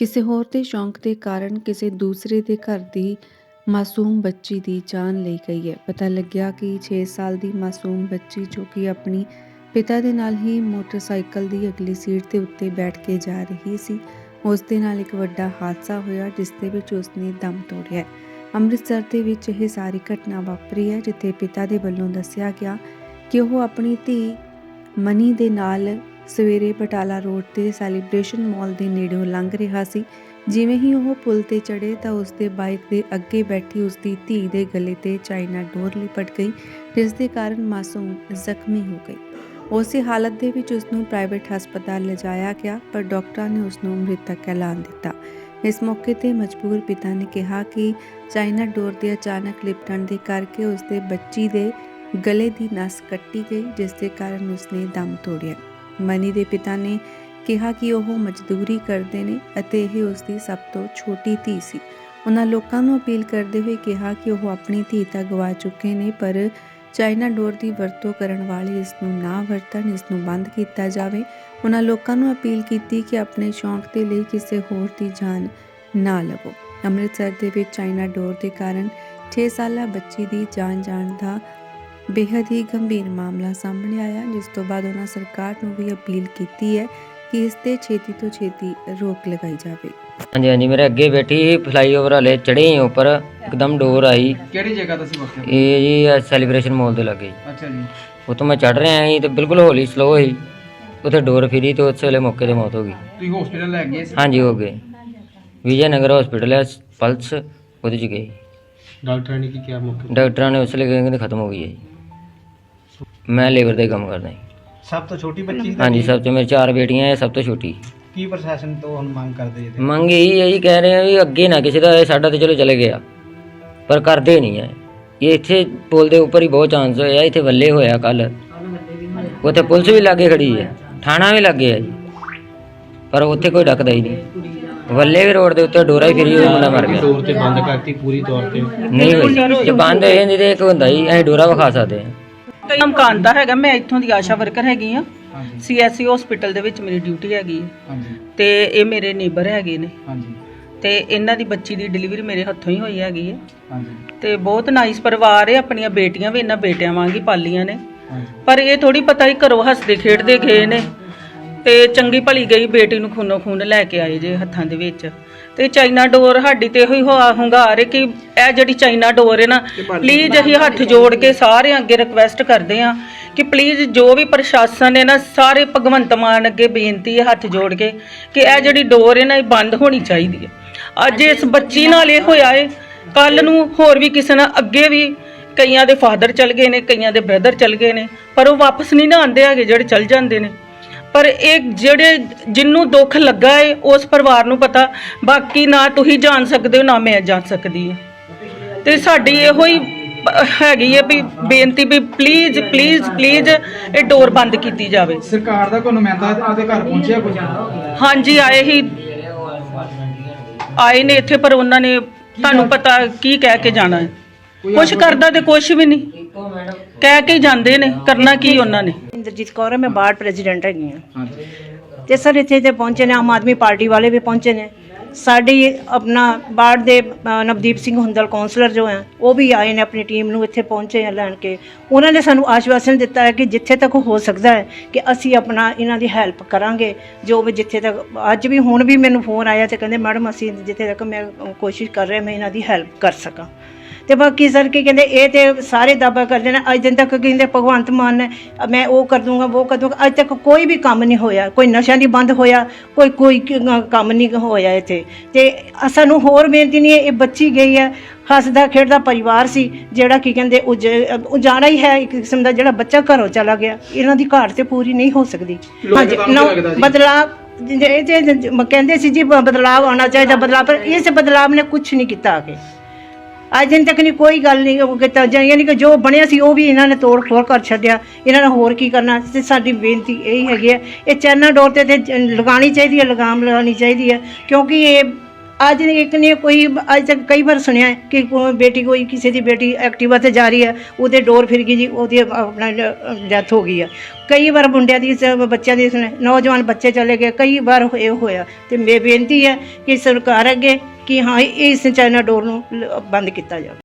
ਕਿਸੇ ਹੋਰ ਦੇ ਸ਼ੌਂਕ ਦੇ ਕਾਰਨ ਕਿਸੇ ਦੂਸਰੇ ਦੇ ਘਰ ਦੀ ਮਾਸੂਮ ਬੱਚੀ ਦੀ ਜਾਨ ਲਈ ਗਈ ਹੈ। ਪਤਾ ਲੱਗਿਆ ਕਿ 6 ਸਾਲ ਦੀ ਮਾਸੂਮ ਬੱਚੀ ਜੋ ਕਿ ਆਪਣੀ ਪਿਤਾ ਦੇ ਨਾਲ ਹੀ ਮੋਟਰਸਾਈਕਲ ਦੀ ਅਗਲੀ ਸੀਟ ਦੇ ਉੱਤੇ ਬੈਠ ਕੇ ਜਾ ਰਹੀ ਸੀ, ਉਸ ਦੇ ਨਾਲ ਇੱਕ ਵੱਡਾ ਹਾਦਸਾ ਹੋਇਆ ਜਿਸ ਦੇ ਵਿੱਚ ਉਸਨੇ ਦਮ ਤੋੜਿਆ। ਅੰਮ੍ਰਿਤਸਰ ਦੇ ਵਿੱਚ ਇਹ ਸਾਰੀ ਘਟਨਾ ਵਾਪਰੀ ਹੈ, ਜਿੱਥੇ ਪਿਤਾ ਦੇ ਵੱਲੋਂ ਦੱਸਿਆ ਗਿਆ ਕਿ ਉਹ ਆਪਣੀ ਧੀ ਮਨੀ ਦੇ ਨਾਲ ਸਵੇਰੇ ਬਟਾਲਾ ਰੋਡ ਤੇ ਸੈਲੀਬ੍ਰੇਸ਼ਨ ਮਾਲ ਦੇ ਨੇੜਿਓਂ ਲੰਘ ਰਿਹਾ ਸੀ। ਜਿਵੇਂ ਹੀ ਉਹ ਪੁਲ ਤੇ ਚੜੇ ਤਾਂ ਉਸ ਦੇ ਬਾਈਕ ਦੇ ਅੱਗੇ ਬੈਠੀ ਉਸ ਦੀ ਧੀ ਦੇ ਗਲੇ ਤੇ ਚਾਈਨਾ ਡੋਰ ਲਿਪਟ ਗਈ, ਜਿਸ ਦੇ ਕਾਰਨ ਮਾਸੂਮ ਜ਼ਖਮੀ ਹੋ ਗਈ। ਉਸੇ ਹਾਲਤ ਦੇ ਵਿੱਚ ਉਸ ਨੂੰ ਪ੍ਰਾਈਵੇਟ ਹਸਪਤਾਲ ਲਿਜਾਇਆ ਗਿਆ, ਪਰ ਡਾਕਟਰਾਂ ਨੇ ਉਸ ਨੂੰ ਮ੍ਰਿਤਕ ਐਲਾਨ ਦਿੱਤਾ। ਇਸ ਮੌਕੇ ਤੇ ਮਜਬੂਰ ਪਿਤਾ ਨੇ ਕਿਹਾ ਕਿ ਚਾਈਨਾ ਡੋਰ ਦੇ ਅਚਾਨਕ ਲਿਪਟਣ ਦੇ ਕਰਕੇ ਉਸ ਦੇ ਬੱਚੀ ਦੇ ਗਲੇ ਦੀ ਨਸ ਕੱਟੀ ਗਈ, ਜਿਸ ਦੇ ਕਾਰਨ ਉਸਨੇ ਦਮ ਤੋੜਿਆ। ਮਨੀ ਦੇ ਪਿਤਾ ਨੇ ਕਿਹਾ ਕਿ ਉਹ ਮਜ਼ਦੂਰੀ ਕਰਦੇ ਨੇ ਅਤੇ ਇਹ ਉਸ ਦੀ ਸਭ ਤੋਂ ਛੋਟੀ ਧੀ ਸੀ। ਉਹਨਾਂ ਲੋਕਾਂ ਨੂੰ ਅਪੀਲ ਕਰਦੇ ਹੋਏ ਕਿਹਾ ਕਿ ਉਹ ਆਪਣੀ ਧੀ ਤਾਂ ਗਵਾ ਚੁੱਕੇ ਨੇ, ਪਰ ਚਾਈਨਾ ਡੋਰ ਦੀ ਵਰਤੋਂ ਕਰਨ ਵਾਲੇ ਇਸ ਨੂੰ ਨਾ ਵਰਤਣ, ਇਸ ਨੂੰ ਬੰਦ ਕੀਤਾ ਜਾਵੇ। ਉਹਨਾਂ ਲੋਕਾਂ ਨੂੰ ਅਪੀਲ ਕੀਤੀ ਕਿ ਆਪਣੇ ਸ਼ੌਂਕ ਦੇ ਲਈ ਕਿਸੇ ਹੋਰ ਦੀ ਜਾਨ ਨਾ ਲਵੋ। ਅੰਮ੍ਰਿਤਸਰ ਦੇ ਵਿੱਚ ਚਾਈਨਾ ਡੋਰ ਦੇ ਕਾਰਨ 6 ਸਾਲਾ ਬੱਚੀ ਦੀ ਜਾਨ ਜਾਣ ਦਾ ਬੇहद ਹੀ ਗੰਭੀਰ ਮਾਮਲਾ ਸਾਹਮਣੇ ਆਇਆ ਜਿਸ ਤੋਂ ਬਾਅਦ ਉਹਨਾਂ ਸਰਕਾਰ ਨੂੰ ਵੀ ਅਪੀਲ ਕੀਤੀ ਹੈ ਕਿ ਇਸ ਤੇ ਛੇਤੀ ਤੋਂ ਛੇਤੀ ਰੋਕ ਲਗਾਈ ਜਾਵੇ। ਹਾਂਜੀ ਹਾਂਜੀ ਮੇਰੇ ਅੱਗੇ ਬੈਠੀ ਫਲਾਈਓਵਰ ਵਾਲੇ ਚੜੇ ਹੀ ਉੱਪਰ ਇੱਕਦਮ ਡੋਰ ਆਈ। ਕਿਹੜੀ ਜਗ੍ਹਾ ਤੋਂ ਸੀ ਵਕਤ ਇਹ ਜੀ ਸੈਲੀਬ੍ਰੇਸ਼ਨ ਮਾਲ ਦੇ ਲੱਗੇ। ਅੱਛਾ ਜੀ। ਉਤੋਂ ਮੈਂ ਚੜ ਰਿਹਾ ਸੀ ਤੇ ਬਿਲਕੁਲ ਹੌਲੀ ਸਲੋ ਸੀ ਉੱਥੇ ਡੋਰ ਫਿਰੀ ਤੇ ਉਸ ਵੇਲੇ ਮੌਕੇ ਤੇ ਮੌਤ ਹੋ ਗਈ। ਤੁਸੀਂ ਹਸਪੀਟਲ ਲੈ ਗਏ ਸੀ? ਹਾਂਜੀ ਹੋ ਗਏ। ਵਿਜੇ ਨਗਰ ਹਸਪੀਟਲ ਹੈ ਪਲਸ ਉਹਦੇ ਚ ਗਏ। ਡਾਕਟਰਾਂ ਨੇ ਕੀ ਕਿਹਾ ਮੁੱਖ ਡਾਕਟਰਾਂ ਨੇ ਉਸ ਵੇਲੇ ਕਹਿੰਦੇ ਖਤਮ ਹੋ ਗਈ ਹੈ ਜੀ। ਮੈਂ ਲੇਬਰ ਦਾ ਹੀ ਕੰਮ ਕਰਦਾ ਜੀ। ਸਭ ਤੋਂ ਛੋਟੀ ਬੱਚੀ ਹਾਂਜੀ ਸਭ ਤੋਂ ਮੇਰੇ ਚਾਰ ਬੇਟੀਆਂ ਹੈ ਸਭ ਤੋਂ ਛੋਟੀ। ਕੀ ਪ੍ਰਸ਼ਾਸਨ ਤੋਂ ਹੁਣ ਮੰਗ ਕਰਦੇ ਜੀ ਮੰਗ ਇਹੀ ਹੈ ਜੀ ਕਹਿ ਰਹੇ ਆ ਵੀ ਅੱਗੇ ਨਾ ਕਿਸੇ ਦਾ ਹੋਏ, ਸਾਡਾ ਤੇ ਚਲੋ ਚਲੇ ਗਿਆ। ਪਰ ਕਰਦੇ ਨਹੀਂ ਹੈ। ਇਹ ਇੱਥੇ ਪੁਲ ਦੇ ਉੱਪਰ ਹੀ ਬਹੁਤ ਚਾਂਸ ਹੋਇਆ ਇੱਥੇ ਵੱਲੇ ਹੋਇਆ ਕੱਲ। ਉੱਥੇ ਪੁਲਿਸ ਵੀ ਲਾਗੇ ਖੜੀ ਹੈ। ਥਾਣਾ ਵੀ ਲੱਗੇ ਹੈ ਜੀ। ਪਰ ਉੱਥੇ ਕੋਈ ਡੱਕਦਾ ਹੀ ਨਹੀਂ। ਵੱਲੇ ਵੀ ਰੋਡ ਦੇ ਉੱਤੇ ਡੋਰਾ ਹੀ ਫਿਰੀ ਹੋਈ ਮੁੰਡਾ ਮਰ ਗਿਆ। ਦੌਰ ਤੇ ਬੰਦ ਕਰਤੀ ਪੂਰੀ ਤੌਰ ਤੇ। ਨਹੀਂ ਹੋਈ। ਜੇ ਬੰਦ ਹੋਏ ਨਹੀਂ ਤੇ ਇੱਕ ਹੁੰਦਾ ਜੀ ਅਸੀਂ ਡੋਰਾ ਵਿਖਾ ਸਕਦੇ ਹਾਂ। ਨਾਮ ਕਾਂਤਾ ਹੈਗਾ ਮੈਂ ਇੱਥੋਂ ਦੀ ਆਸ਼ਾ ਵਰਕਰ ਹੈਗੀ ਆ ਹਾਂਜੀ। ਸੀਐਸਸੀ ਹਸਪੀਟਲ ਦੇ ਵਿੱਚ ਮੇਰੀ ਡਿਊਟੀ ਹੈਗੀ ਹੈ। ਹਾਂਜੀ। ਤੇ ਇਹ ਮੇਰੇ ਨੇਬਰ ਹੈਗੇ ਨੇ। ਹਾਂਜੀ। ਤੇ ਇਹਨਾਂ ਦੀ ਬੱਚੀ ਦੀ ਡਿਲੀਵਰੀ ਮੇਰੇ ਹੱਥੋਂ ਹੀ ਹੋਈ ਹੈਗੀ ਹੈ। ਹਾਂਜੀ। ਤੇ ਬਹੁਤ ਨਾਈਸ ਪਰਿਵਾਰ ਹੈ ਆਪਣੀਆਂ ਬੇਟੀਆਂ ਵੀ ਇਹਨਾਂ ਬੇਟਿਆਂ ਵਾਂਗ ਹੀ ਪਾਲੀਆਂ ਨੇ। ਹਾਂਜੀ। ਪਰ ਇਹ ਥੋੜੀ ਪਤਾ ਹੀ ਘਰੋਂ ਹੱਸਦੇ ਖੇਡਦੇ ਗਏ ਨੇ। ਤੇ ਚੰਗੀ ਭਲੀ ਗਈ ਬੇਟੀ ਨੂੰ ਖੂਨੋ ਖੂਨ ਲੈ ਕੇ ਆਏ ਜੇ ਹੱਥਾਂ ਦੇ ਵਿੱਚ। ਤੇ ਚਾਈਨਾ ਡੋਰ ਸਾਡੀ ਤੇ ਇਹੋ ਹੀ ਹੁਆ- ਹੁੰਗਾਰ ਹੈ ਕਿ ਇਹ ਜਿਹੜੀ ਚਾਈਨਾ ਡੋਰ ਹੈ ਨਾ ਪਲੀਜ਼ ਅਸੀਂ ਹੱਥ ਜੋੜ ਕੇ ਸਾਰਿਆਂ ਅੱਗੇ ਰਿਕਵੈਸਟ ਕਰਦੇ ਹਾਂ ਕਿ ਪਲੀਜ਼ ਜੋ ਵੀ ਪ੍ਰਸ਼ਾਸਨ ਹੈ ਨਾ ਸਾਰੇ ਭਗਵੰਤ ਮਾਨ ਅੱਗੇ ਬੇਨਤੀ ਹੈ ਹੱਥ ਜੋੜ ਕੇ ਕਿ ਇਹ ਜਿਹੜੀ ਡੋਰ ਹੈ ਨਾ ਇਹ ਬੰਦ ਹੋਣੀ ਚਾਹੀਦੀ ਹੈ। ਅੱਜ ਇਸ ਬੱਚੀ ਨਾਲ ਇਹ ਹੋਇਆ ਹੈ ਕੱਲ ਨੂੰ ਹੋਰ ਵੀ ਕਿਸੇ ਨਾਲ ਅੱਗੇ ਵੀ ਕਈਆਂ ਦੇ ਫਾਦਰ ਚਲ ਗਏ ਨੇ ਕਈਆਂ ਦੇ ਬ੍ਰਦਰ ਚਲ ਗਏ ਨੇ ਪਰ ਉਹ ਵਾਪਸ ਨਹੀਂ ਨਾ ਆਉਂਦੇ ਹੈਗੇ ਜਿਹੜੇ ਚਲ ਜਾਂਦੇ ਨੇ। ਪਰ ਇਹ ਜਿਹੜੇ ਜਿੰਨੂੰ ਦੁੱਖ ਲੱਗਾ ਏ ਉਸ ਪਰਿਵਾਰ ਨੂੰ ਪਤਾ ਬਾਕੀ ਨਾ ਤੁਸੀਂ ਜਾਣ ਸਕਦੇ ਹੋ ਨਾ ਮੈਂ ਜਾਣ ਸਕਦੀ ਹਾਂ। ਤੇ ਸਾਡੀ ਇਹੋ ਹੀ ਹੈਗੀ ਹੈ ਵੀ ਬੇਨਤੀ ਵੀ ਪਲੀਜ਼ ਪਲੀਜ਼ ਪਲੀਜ਼ ਇਹ ਡੋਰ ਬੰਦ ਕੀਤੀ ਜਾਵੇ। ਸਰਕਾਰ ਦਾ ਕੋਈ ਨੁਮਾਇੰਦਾ ਆਦੇ ਘਰ ਪਹੁੰਚਿਆ ਕੋਈ ਹਾਂਜੀ ਆਏ ਹੀ। ਆਏ ਨੇ ਇੱਥੇ ਪਰ ਉਹਨਾਂ ਨੇ ਤੁਹਾਨੂੰ ਪਤਾ ਕੀ ਕਹਿ ਕੇ ਜਾਣਾ ਹੈ। ਕੁਛ ਕਰਦਾ ਤੇ ਕੁਛ ਵੀ ਨਹੀਂ। ਕਹਿ ਕੇ ਹੀ ਜਾਂਦੇ ਨੇ ਕਰਨਾ ਕੀ ਉਹਨਾਂ ਨੇ। ਇੰਦਰਜੀਤ ਕੌਰ ਹੈ ਮੈਂ ਬਾਰਡ ਪ੍ਰੈਜ਼ੀਡੈਂਟ ਹੈਗੀ ਹਾਂ। ਹਾਂਜੀ। ਤੇ ਸਰ ਇੱਥੇ ਤੇ ਪਹੁੰਚੇ ਨੇ ਆਮ ਆਦਮੀ ਪਾਰਟੀ ਵਾਲੇ ਵੀ ਪਹੁੰਚੇ ਨੇ। ਸਾਡੀ ਆਪਣਾ ਬਾਰਡ ਦੇ ਨਵਦੀਪ ਸਿੰਘ ਹੁੰਦਲ ਕਾਉਂਸਲਰ ਜੋ ਹੈ ਉਹ ਵੀ ਆਏ ਨੇ ਆਪਣੀ ਟੀਮ ਨੂੰ ਇੱਥੇ ਪਹੁੰਚੇ ਆ ਲੈਣ ਕੇ। ਉਹਨਾਂ ਨੇ ਸਾਨੂੰ ਆਸ਼ਵਾਸਨ ਦਿੱਤਾ ਹੈ ਕਿ ਜਿੱਥੇ ਤੱਕ ਹੋ ਸਕਦਾ ਹੈ ਕਿ ਅਸੀਂ ਆਪਣਾ ਇਹਨਾਂ ਦੀ ਹੈਲਪ ਕਰਾਂਗੇ। ਜੋ ਵੀ ਜਿੱਥੇ ਤੱਕ ਅੱਜ ਵੀ ਹੁਣ ਵੀ ਮੈਨੂੰ ਫੋਨ ਆਇਆ ਤੇ ਕਹਿੰਦੇ ਮੈਡਮ ਅਸੀਂ ਜਿੱਥੇ ਤੱਕ ਮੈਂ ਕੋਸ਼ਿਸ਼ ਕਰ ਰਿਹਾ ਮੈਂ ਇਹਨਾਂ ਦੀ ਹੈਲਪ ਕਰ ਸਕਾਂ। ਤੇ ਬਾਕੀ ਸਰ ਕੀ ਕਹਿੰਦੇ ਇਹ ਤੇ ਸਾਰੇ ਦਾਅਵਾ ਕਰਦੇ ਨੇ ਅੱਜ ਦਿਨ ਤੱਕ ਕਹਿੰਦੇ ਭਗਵੰਤ ਮਾਨ ਨੇ ਮੈਂ ਉਹ ਕਰ ਦੂੰਗਾ ਉਹ ਕਰ ਦੂੰਗਾ ਅੱਜ ਤੱਕ ਕੋਈ ਵੀ ਕੰਮ ਨਹੀਂ ਹੋਇਆ ਕੋਈ ਨਸ਼ਾ ਨਹੀਂ ਬੰਦ ਹੋਇਆ ਕੋਈ ਕੋਈ ਕੰਮ ਨਹੀਂ ਹੋਇਆ ਇੱਥੇ। ਤੇ ਸਾਨੂੰ ਹੋਰ ਬੇਨਤੀ ਨਹੀਂ ਇਹ ਬੱਚੀ ਗਈ ਹੈ ਹੱਸਦਾ ਖੇਡਦਾ ਪਰਿਵਾਰ ਸੀ ਜਿਹੜਾ ਕੀ ਕਹਿੰਦੇ ਉਜ ਉਜਾੜਾ ਹੀ ਹੈ ਇੱਕ ਕਿਸਮ ਦਾ ਜਿਹੜਾ ਬੱਚਾ ਘਰੋਂ ਚਲਾ ਗਿਆ ਇਹਨਾਂ ਦੀ ਘਾਟ ਤੇ ਪੂਰੀ ਨਹੀਂ ਹੋ ਸਕਦੀ। ਲੋਕਾਂ ਨੂੰ ਕੀ ਨੌ- ਲੱਗਦਾ ਜੀ? ਬਦਲਾਅ ਕਹਿੰਦੇ ਸੀ ਜੀ ਬਦਲਾਅ ਆਉਣਾ ਚਾਹੀਦਾ ਬਦਲਾਅ ਪਰ ਇਸ ਬਦਲਾਅ ਨੇ ਕੁਝ ਨਹੀਂ ਕੀਤਾ ਕੇ ਅੱਜ ਦਿਨ ਤੱਕ ਨਹੀਂ, ਕੋਈ ਗੱਲ ਨਹੀਂ, ਉਹ ਕੀਤਾ। ਜਾਂ ਯਾਨੀ ਕਿ ਜੋ ਬਣਿਆ ਸੀ, ਉਹ ਵੀ ਇਹਨਾਂ ਨੇ ਤੋੜ ਫੋੜ ਕਰ ਛੱਡਿਆ। ਇਹਨਾਂ ਨੇ ਹੋਰ ਕੀ ਕਰਨਾ? ਤੇ ਸਾਡੀ ਬੇਨਤੀ ਇਹ ਹੈਗੀ ਹੈ, ਇਹ ਚੈਨਾ ਡੋਰ ਤੇ ਤੇ ਲਗਾਉਣੀ ਚਾਹੀਦੀ ਹੈ, ਲਗਾਮ ਲਗਾਉਣੀ ਚਾਹੀਦੀ ਹੈ, ਕਿਉਂਕਿ ਇਹ ਅੱਜ ਇੱਕ ਨੇ ਕੋਈ, ਅੱਜ ਤੱਕ ਕਈ ਵਾਰ ਸੁਣਿਆ ਹੈ ਕਿ ਕੋ- ਬੇਟੀ ਕੋਈ ਕਿਸੇ ਦੀ ਬੇਟੀ ਐਕਟਿਵਾ ਤੇ ਜਾ ਰਹੀ ਹੈ, ਉਹਦੇ ਡੋਰ ਫਿਰ ਗਈ ਜੀ, ਉਹਦੀ ਆਪਣਾ, ਡੈਥ ਹੋ ਗਈ ਹੈ। ਕਈ ਵਾਰ ਮੁੰਡਿਆਂ ਦੀ ਸ- ਬੱਚਿਆਂ ਦੀ ਸੁਣਿਆ ਨੌਜਵਾਨ ਬੱਚੇ ਚਲੇ ਗਏ, ਕਈ ਵਾਰ ਇਹ ਹੋਇਆ। ਤੇ ਮੇਰੀ ਬੇਨਤੀ ਹੈ ਕਿ ਸਰਕਾਰ ਅੱਗੇ ਕਿ ਹਾਂ, ਇਸ ਚਾਈਨਾ ਡੋਰ ਨੂੰ ਲ- ਬੰਦ ਕੀਤਾ ਜਾਵੇ।